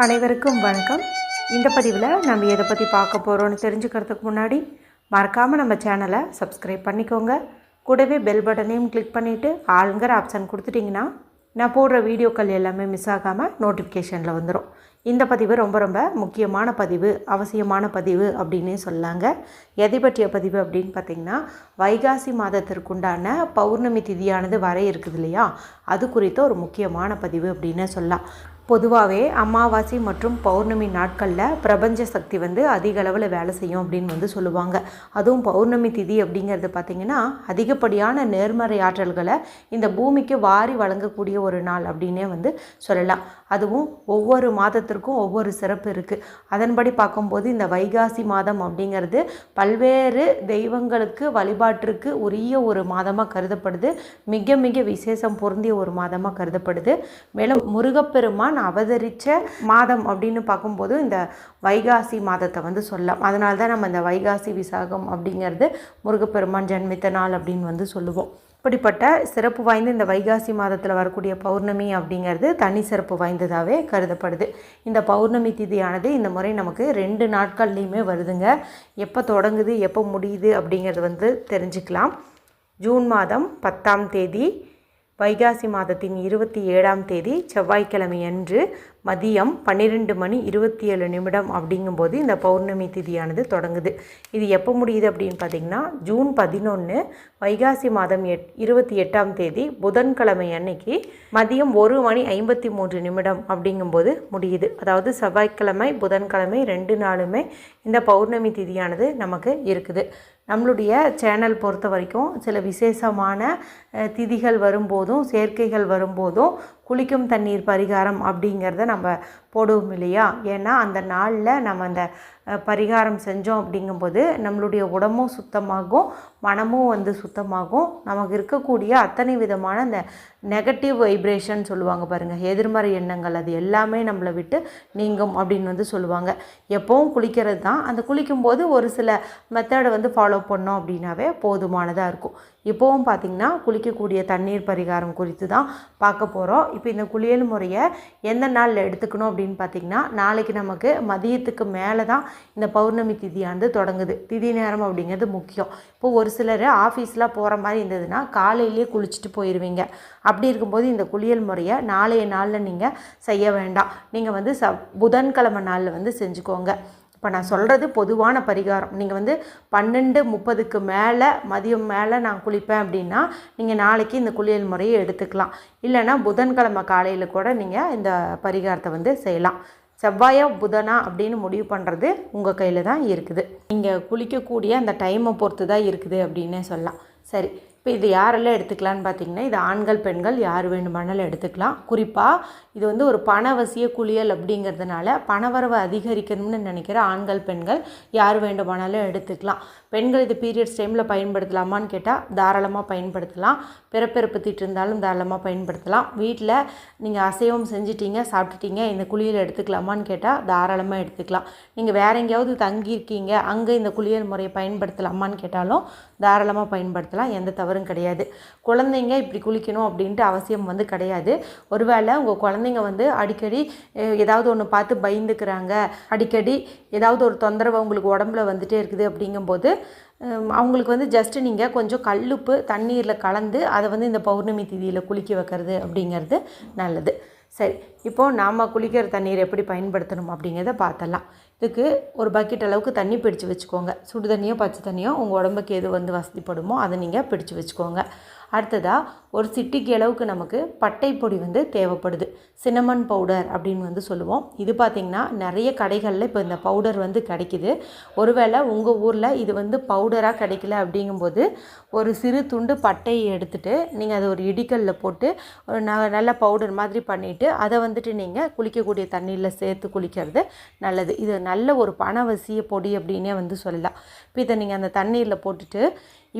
அனைவருக்கும் வணக்கம். இந்த பதிவில் நம்ம எதை பற்றி பார்க்க போகிறோம்னு தெரிஞ்சுக்கிறதுக்கு முன்னாடி மறக்காமல் நம்ம சேனலை சப்ஸ்கிரைப் பண்ணிக்கோங்க. கூடவே பெல் பட்டனையும் கிளிக் பண்ணிவிட்டு ஆளுங்கிற ஆப்ஷன் கொடுத்துட்டிங்கன்னா நான் போடுற வீடியோக்கள் எல்லாமே மிஸ் ஆகாமல் நோட்டிஃபிகேஷனில் வந்துடும் இந்த பதிவு ரொம்ப ரொம்ப முக்கியமான பதிவு அவசியமான பதிவு அப்படின்னே சொல்லாங்க. எதை பற்றிய பதிவு அப்படின்னு பார்த்திங்கன்னா வைகாசி மாதத்திற்குண்டான பௌர்ணமி திதியானது வர இருக்குது இல்லையா? அது குறித்த ஒரு முக்கியமான பதிவு அப்படின்னே சொல்லலாம். பொதுவாகவே அமாவாசை மற்றும் பௌர்ணமி நாட்களில் பிரபஞ்ச சக்தி வந்து அதிக அளவில் வேலை செய்யும் அப்படின்னு வந்து சொல்லுவாங்க. அதுவும் பௌர்ணமி திதி அப்படிங்கிறது பார்த்திங்கன்னா அதிகப்படியான நேர்மறை ஆற்றல்களை இந்த பூமிக்கு வாரி வழங்கக்கூடிய ஒரு நாள் அப்படின்னே வந்து சொல்லலாம். அதுவும் ஒவ்வொரு மாதத்திற்கும் ஒவ்வொரு சிறப்பு இருக்குது அதன்படி பார்க்கும்போது இந்த வைகாசி மாதம் அப்படிங்கிறது பல்வேறு தெய்வங்களுக்கு வழிபாட்டிற்கு உரிய ஒரு மாதமாக கருதப்படுது. மிக மிக விசேஷம் பொருந்திய ஒரு மாதமாக கருதப்படுது. மேலும் முருகப்பெருமான் அவதரித்த மாதம் அப்படின்னு பார்க்கும்போது இந்த வைகாசி மாதத்தை வந்து சொல்லலாம். அதனால தான் நம்ம இந்த வைகாசி விசாகம் அப்படிங்கிறது முருகப்பெருமான் ஜென்மித்த நாள் அப்படின்னு வந்து சொல்லுவோம். இப்படிப்பட்ட சிறப்பு வாய்ந்த இந்த வைகாசி மாதத்தில் வரக்கூடிய பௌர்ணமி அப்படிங்கிறது தனி சிறப்பு வாய்ந்ததாகவே கருதப்படுது. இந்த பௌர்ணமி திதியானது இந்த முறை நமக்கு ரெண்டு நாட்கள்லேயுமே வருதுங்க. எப்போ தொடங்குது எப்போ முடியுது அப்படிங்கிறது வந்து தெரிஞ்சுக்கலாம். ஜூன் மாதம் பத்தாம் தேதி வைகாசி மாதத்தின் இருபத்தி ஏழாம் தேதி செவ்வாய்க்கிழமை அன்று மதியம் பன்னிரெண்டு மணி இருபத்தி ஏழு நிமிடம் அப்படிங்கும்போது இந்த பௌர்ணமி திதியானது தொடங்குது. இது எப்போ முடியுது அப்படின்னு பார்த்திங்கன்னா ஜூன் பதினொன்று வைகாசி மாதம் எட் இருபத்தி எட்டாம் தேதி புதன்கிழமை அன்னைக்கு மதியம் ஒரு மணி ஐம்பத்தி மூன்று நிமிடம் அப்படிங்கும்போது முடியுது. அதாவது செவ்வாய்க்கிழமை புதன்கிழமை ரெண்டு நாளுமே இந்த பௌர்ணமி திதியானது நமக்கு இருக்குது. நம்மளுடைய சேனல் பொறுத்த வரைக்கும் சில விசேஷமான திதிகள் வரும்போதும் சேர்க்கைகள் வரும்போதும் குளிக்கும் தண்ணீர் பரிகாரம் அப்படிங்கிறத நம்ம போடுவோம் இல்லையா? ஏன்னா அந்த நாளில் நம்ம அந்த பரிகாரம் செஞ்சோம் அப்படிங்கும்போது நம்மளுடைய உடம்பும் சுத்தமாகும் மனமும் வந்து சுத்தமாகும். நமக்கு இருக்கக்கூடிய அத்தனை விதமான அந்த நெகட்டிவ் வைப்ரேஷன் சொல்லுவாங்க பாருங்கள் எதிர்மறை எண்ணங்கள் அது எல்லாமே நம்மளை விட்டு நீங்கும் அப்படின்னு வந்து சொல்லுவாங்க. எப்போவும் குளிக்கிறது தான். அந்த குளிக்கும்போது ஒரு சில மெத்தடை வந்து ஃபாலோ பண்ணோம் அப்படின்னாவே போதுமானதாக இருக்கும். இப்போவும் பார்த்திங்கன்னா குளிக்கக்கூடிய தண்ணீர் பரிகாரம் குறித்து தான் பார்க்க போகிறோம் இப்போ இந்த குளியல் முறையை எந்த நாளில் எடுத்துக்கணும் அப்படின்னு பார்த்திங்கன்னா நாளைக்கு நமக்கு மதியத்துக்கு மேலே தான் இந்த பௌர்ணமி திதியானது தொடங்குது. திதி நேரம் அப்படிங்கிறது முக்கியம். இப்போது ஒரு சிலர் ஆஃபீஸ்லாம் போகிற மாதிரி இருந்ததுன்னா காலையிலேயே குளிச்சுட்டு போயிடுவீங்க அப்படி இருக்கும்போது இந்த குளியல் முறையை நாளைய நாளில் நீங்கள் செய்ய வேண்டாம். நீங்கள் வந்து ச புதன்கிழமை நாளில் வந்து செஞ்சுக்கோங்க. இப்போ நான் சொல்கிறது பொதுவான பரிகாரம். நீங்கள் வந்து பன்னெண்டு முப்பதுக்கு மேலே மதியம் மேலே நான் குளிப்பேன் அப்படின்னா நீங்கள் நாளைக்கு இந்த குளியல் முறையை எடுத்துக்கலாம். இல்லைன்னா புதன்கிழமை காலையில் கூட நீங்கள் இந்த பரிகாரத்தை வந்து செய்யலாம். செவ்வாயா புதனா அப்படின்னு முடிவு பண்ணுறது உங்கள் கையில் தான் இருக்குது. நீங்கள் குளிக்கக்கூடிய அந்த டைமை பொறுத்து தான் இருக்குது அப்படின்னே சொல்லலாம். சரி. இப்போ இது யாரெல்லாம் எடுத்துக்கலான்னு பார்த்தீங்கன்னா இது ஆண்கள் பெண்கள் யார் வேண்டுமானாலும் எடுத்துக்கலாம். குறிப்பாக இது வந்து ஒரு பணவசிய குளியல் அப்படிங்கிறதுனால பணவரவு அதிகரிக்கணும்னு நினைக்கிற ஆண்கள் பெண்கள் யார் வேண்டுமானாலும் எடுத்துக்கலாம். பெண்கள் இது பீரியட்ஸ் டைமில் பயன்படுத்தலாமான்னு கேட்டால் தாராளமாக பயன்படுத்தலாம். பிறப்பிறப்பு தீட்டு இருந்தாலும் தாராளமாக பயன்படுத்தலாம். வீட்டில் நீங்கள் அசைவம் செஞ்சிட்டீங்க சாப்பிட்டுட்டீங்க இந்த குளியல் எடுத்துக்கலாமான்னு கேட்டால் தாராளமாக எடுத்துக்கலாம். நீங்கள் வேற எங்கேயாவது தங்கியிருக்கீங்க அங்கே இந்த குளியல் முறையை பயன்படுத்தலாமான்னு கேட்டாலும் தாராளமாக பயன்படுத்தலாம். எந்த தவறும் கிடையாது. குழந்தைங்க இப்படி குளிக்கணும் அப்படின்ட்டு அவசியம் வந்து கிடையாது. ஒருவேளை உங்கள் குழந்தைங்க வந்து அடிக்கடி ஏதாவது ஒன்று பார்த்து பயந்துக்கிறாங்க. அடிக்கடி ஏதாவது ஒரு தொந்தரவு உங்களுக்கு உடம்புல வந்துகிட்டே இருக்குது அப்படிங்கும்போது அவங்களுக்கு வந்து ஜஸ்ட்டு நீங்கள் கொஞ்சம் கல்லுப்பு தண்ணீரில் கலந்து அதை வந்து இந்த பௌர்ணமி திதியில் குளிக்க வைக்கிறது அப்படிங்கிறது நல்லது. சரி இப்போது நாம் குளிக்கிற தண்ணீர் எப்படி பயன்படுத்தணும் அப்படிங்கிறத பார்த்தலாம் இதுக்கு ஒரு பக்கெட் அளவுக்கு தண்ணி பிடிச்சி வச்சுக்கோங்க. சுடு தண்ணியோ பச்சை தண்ணியோ உங்கள் உடம்புக்கு எது வந்து வசதிப்படுமோ அதை நீங்கள் பிடிச்சி வச்சுக்கோங்க. அடுத்ததாக ஒரு சிட்டிக்கு அளவுக்கு நமக்கு பட்டை பொடி வந்து தேவைப்படுது. சின்னமன் பவுடர் அப்படின்னு வந்து சொல்லுவோம். இது பார்த்திங்கன்னா நிறைய கடைகளில் இப்போ இந்த பவுடர் வந்து கிடைக்கிது. ஒருவேளை உங்கள் ஊரில் இது வந்து பவுடராக கிடைக்கல அப்படிங்கும்போது ஒரு சிறு துண்டு பட்டையை எடுத்துகிட்டு நீங்கள் அதை ஒரு இடிக்கல்லில் போட்டு ஒரு ந நல்ல பவுடர் மாதிரி பண்ணிவிட்டு அதை வந்துட்டு நீங்கள் குளிக்கக்கூடிய தண்ணியில் சேர்த்து குளிக்கிறது நல்லது. இது நல்ல ஒரு பணவசிய பொடி அப்படின்னே வந்து சொல்லலாம். இப்போ இதை நீங்கள் அந்த தண்ணீரில் போட்டுட்டு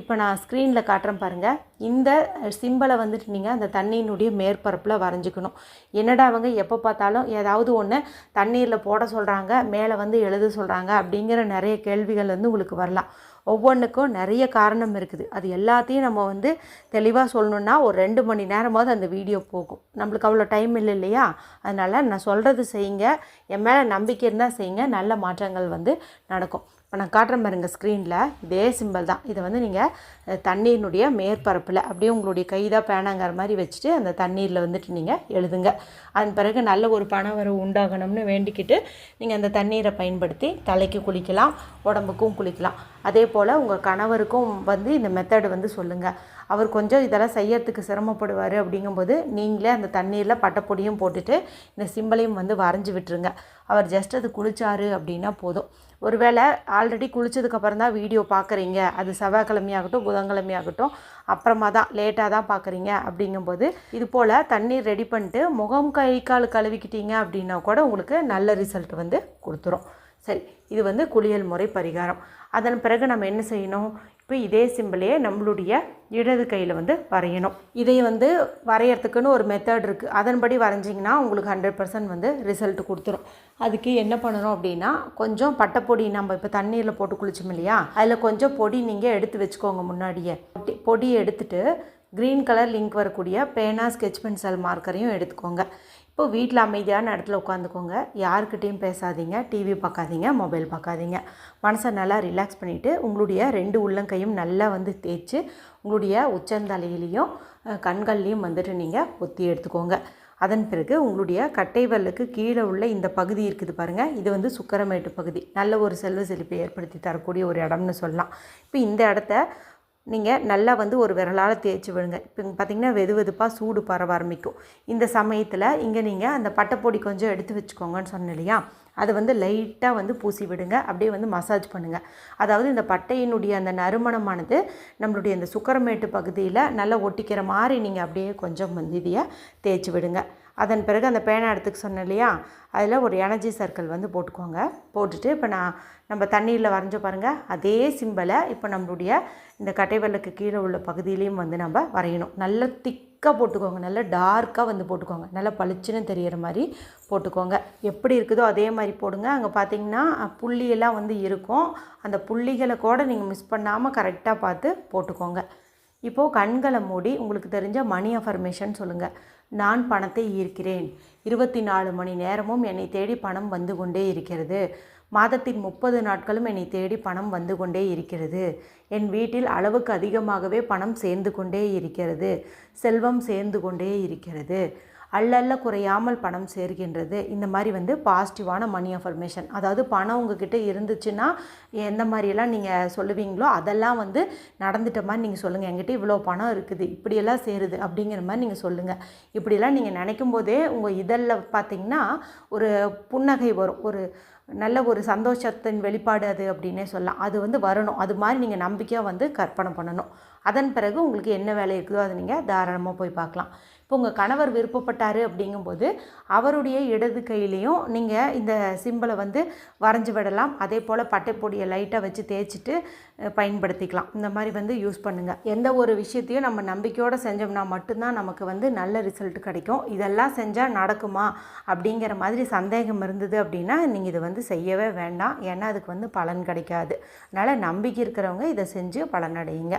இப்போ நான் ஸ்க்ரீனில் காட்டுறேன் பாருங்கள் இந்த இந்த சிம்பிளை வந்துட்டு நீங்கள் அந்த தண்ணியினுடைய மேற்பரப்பில் வரைஞ்சிக்கணும். என்னடா அவங்க எப்போ பார்த்தாலும் ஏதாவது ஒன்று தண்ணீரில் போட சொல்கிறாங்க மேலே வந்து எழுத சொல்கிறாங்க அப்படிங்கிற நிறைய கேள்விகள் வந்து உங்களுக்கு வரலாம். ஒவ்வொன்றுக்கும் நிறைய காரணம் இருக்குது. அது எல்லாத்தையும் நம்ம வந்து தெளிவாக சொல்லணுன்னா ஒரு ரெண்டு மணி நேரமாவது அந்த வீடியோ போகும். நம்மளுக்கு அவ்வளோ டைம் இல்லை இல்லையா? அதனால் நான் சொல்கிறது செய்யுங்க. என் மேலே நம்பிக்கை இருந்தால் செய்யுங்க. நல்ல மாற்றங்கள் வந்து நடக்கும். இப்போ நான் காட்டுறேன் பாருங்க ஸ்க்ரீனில் இதே சிம்பிள் தான். இதை வந்து நீங்கள் தண்ணீரினுடைய மேற்பரப்பில் அப்படியே உங்களுடைய கைதான் பேனாங்கிற மாதிரி வச்சுட்டு அந்த தண்ணீரில் வந்துட்டு நீங்கள் எழுதுங்க. அதன் பிறகு நல்ல ஒரு பணவரவு உண்டாகணும்னு வேண்டிக்கிட்டு நீங்கள் அந்த தண்ணீரை பயன்படுத்தி தலைக்கு குளிக்கலாம் உடம்புக்கும் குளிக்கலாம். அதே போல் உங்கள் கணவருக்கும் வந்து இந்த மெத்தடு வந்து சொல்லுங்கள் அவர் கொஞ்சம் இதெல்லாம் செய்யறதுக்கு சிரமப்படுவார் அப்படிங்கும்போது நீங்களே அந்த தண்ணீரில் பட்டைப்பொடியும் போட்டுட்டு இந்த சிம்பிளையும் வந்து வரைஞ்சி விட்டுருங்க. அவர் ஜஸ்ட் அது குளிச்சாரு அப்படின்னா போதும். ஒருவேளை ஆல்ரெடி குளிச்சதுக்கப்புறம் தான் வீடியோ பார்க்குறீங்க. அது செவ்வாய்க்கிழமையாகட்டும் புதன்கிழமையாகட்டும் அப்புறமா தான் லேட்டாக தான் பார்க்குறீங்க அப்படிங்கும்போது இது போல் தண்ணீர் ரெடி பண்ணிட்டு முகம் கை கால் கழுவிக்கிட்டீங்க அப்படின்னா கூட உங்களுக்கு நல்ல ரிசல்ட் வந்து கொடுத்துரும். சரி இது வந்து குளியல் முறை பரிகாரம். அதன் பிறகு நம்ம என்ன செய்யணும்? இப்போ இதே சிம்பிளையே நம்மளுடைய இடது கையில் வந்து வரையணும். இதை வந்து வரையறதுக்குன்னு ஒரு மெத்தட் இருக்குது அதன்படி வரைஞ்சிங்கன்னா உங்களுக்கு ஹண்ட்ரட் பர்சன்ட் வந்து ரிசல்ட் கொடுத்துரும். அதுக்கு என்ன பண்ணணும் அப்படின்னா கொஞ்சம் பட்டைப்பொடி நம்ம இப்போ தண்ணீரில் போட்டு குளிச்சோம் இல்லையா? அதில் கொஞ்சம் பொடி நீங்கள் எடுத்து வச்சுக்கோங்க முன்னாடியே. பொடி- பொடியை எடுத்துட்டு க்ரீன் கலர் லிங்க் வரக்கூடிய பேனா ஸ்கெட்ச் பென்சில் மார்க்கரையும் எடுத்துக்கோங்க. இப்போ வீட்டில் அமைதியான இடத்துல உட்காந்துக்கோங்க. யாருக்கிட்டேயும் பேசாதீங்க. டிவி பார்க்காதீங்க. மொபைல் பார்க்காதீங்க. மனசை நல்லா ரிலாக்ஸ் பண்ணிவிட்டு உங்களுடைய ரெண்டு உள்ளங்கையும் நல்லா வந்து தேய்ச்சி உங்களுடைய உச்சந்தலையிலையும் கண்கள்லேயும் கண்கள்லையும் வந்துட்டு நீங்கள் ஒத்தி எடுத்துக்கோங்க. அதன் பிறகு உங்களுடைய கட்டைவலுக்கு கீழே உள்ள இந்த பகுதி இருக்குது பாருங்கள் இது வந்து சுக்கரமேட்டு பகுதி. நல்ல ஒரு செல்வ செழிப்பை ஏற்படுத்தி தரக்கூடிய ஒரு இடம்னு சொல்லலாம். இப்போ இந்த இடத்த நீங்கள் நல்லா வந்து ஒரு விரலால் தேய்ச்சி விடுங்க இப்போ பார்த்தீங்கன்னா வெது வெதுப்பாக சூடு பரவ ஆரம்பிக்கும். இந்த சமயத்தில் இங்கே நீங்கள் அந்த பட்டைப்பொடி கொஞ்சம் எடுத்து வச்சுக்கோங்கன்னு சொன்னேன் இல்லையா? அதை வந்து லைட்டாக வந்து பூசி விடுங்க. அப்படியே வந்து மசாஜ் பண்ணுங்கள் அதாவது இந்த பட்டையினுடைய அந்த நறுமணமானது நம்மளுடைய இந்த சுக்கரமேட்டு பகுதியில் நல்லா ஒட்டிக்கிற மாதிரி நீங்கள் அப்படியே கொஞ்சம் வந்து இதையை தேய்ச்சி விடுங்க. அதன் பிறகு அந்த பேனா எடுத்துக்க சொன்னேன் இல்லையா? அதில் ஒரு எனர்ஜி சர்க்கிள் வந்து போட்டுக்கோங்க. போட்டுட்டு இப்போ நான் நம்ம தண்ணீரில் வரைஞ்ச பாருங்கள் அதே சிம்பலை இப்போ நம்மளுடைய இந்த கட்டைவெல்லுக்கு கீழே உள்ள பகுதியிலையும் வந்து நம்ம வரையணும். நல்ல திக்காக போட்டுக்கோங்க. நல்ல டார்க்காக வந்து போட்டுக்கோங்க. நல்லா பளிச்சுன்னு தெரிகிற மாதிரி போட்டுக்கோங்க. எப்படி இருக்குதோ அதே மாதிரி போடுங்க. அங்கே பார்த்தீங்கன்னா புள்ளியெல்லாம் வந்து இருக்கும். அந்த புள்ளிகளை கூட நீங்கள் மிஸ் பண்ணாமல் கரெக்டாக பார்த்து போட்டுக்கோங்க. இப்போது கண்களை மூடி உங்களுக்கு தெரிஞ்ச மணி அஃபர்மேஷன் சொல்லுங்கள் நான் பணத்தை ஈர்க்கிறேன். இருபத்தி நாலு மணி நேரமும் என்னை தேடி பணம் வந்து கொண்டே இருக்கிறது. மாதத்தின் முப்பது நாட்களும் என்னை தேடி பணம் வந்து கொண்டே இருக்கிறது. என் வீட்டில் அளவுக்கு அதிகமாகவே பணம் சேர்ந்து கொண்டே இருக்கிறது. செல்வம் சேர்ந்து கொண்டே இருக்கிறது. அல்லல்ல குறையாமல் பணம் சேர்கின்றது. இந்த மாதிரி வந்து பாசிட்டிவான மணி அஃபர்மேஷன் அதாவது பணம் உங்ககிட்ட இருந்துச்சுன்னா எந்த மாதிரியெல்லாம் நீங்கள் சொல்லுவீங்களோ அதெல்லாம் வந்து நடந்துட்ட மாதிரி நீங்கள் சொல்லுங்கள் என்கிட்ட இவ்வளோ பணம் இருக்குது இப்படியெல்லாம் சேருது அப்படிங்கிற மாதிரி நீங்கள் சொல்லுங்கள் இப்படியெல்லாம் நீங்கள் நினைக்கும் போதே உங்கள் இதழில் பார்த்தீங்கன்னா ஒரு புன்னகை வரும். ஒரு நல்ல ஒரு சந்தோஷத்தின் வெளிப்பாடு அது அப்படின்னே சொல்லலாம். அது வந்து வரணும். அது மாதிரி நீங்கள் நம்பிக்கையாக வந்து கற்பனை பண்ணணும். அதன் பிறகு உங்களுக்கு என்ன வேலை இருக்குதோ அதை நீங்கள் தாராளமாக போய் பார்க்கலாம். இப்போ உங்கள் கணவர் விருப்பப்பட்டார் அப்படிங்கும்போது அவருடைய இடது கையிலையும் நீங்கள் இந்த சிம்பிளை வந்து வரைஞ்சி விடலாம். அதே போல் பட்டைப்பொடியை லைட்டாக வச்சு தேய்ச்சிட்டு பயன்படுத்திக்கலாம். இந்த மாதிரி வந்து யூஸ் பண்ணுங்கள் எந்த ஒரு விஷயத்தையும் நம்ம நம்பிக்கையோடு செஞ்சோம்னா மட்டும்தான் நமக்கு வந்து நல்ல ரிசல்ட் கிடைக்கும். இதெல்லாம் செஞ்சால் நடக்குமா? அப்படிங்கிற மாதிரி சந்தேகம் இருந்தது அப்படின்னா நீங்கள் இதை வந்து செய்யவே வேண்டாம். ஏன்னா அதுக்கு வந்து பலன் கிடைக்காது. அதனால் நம்பிக்கை இருக்கிறவங்க இதை செஞ்சு பலனடையுங்க.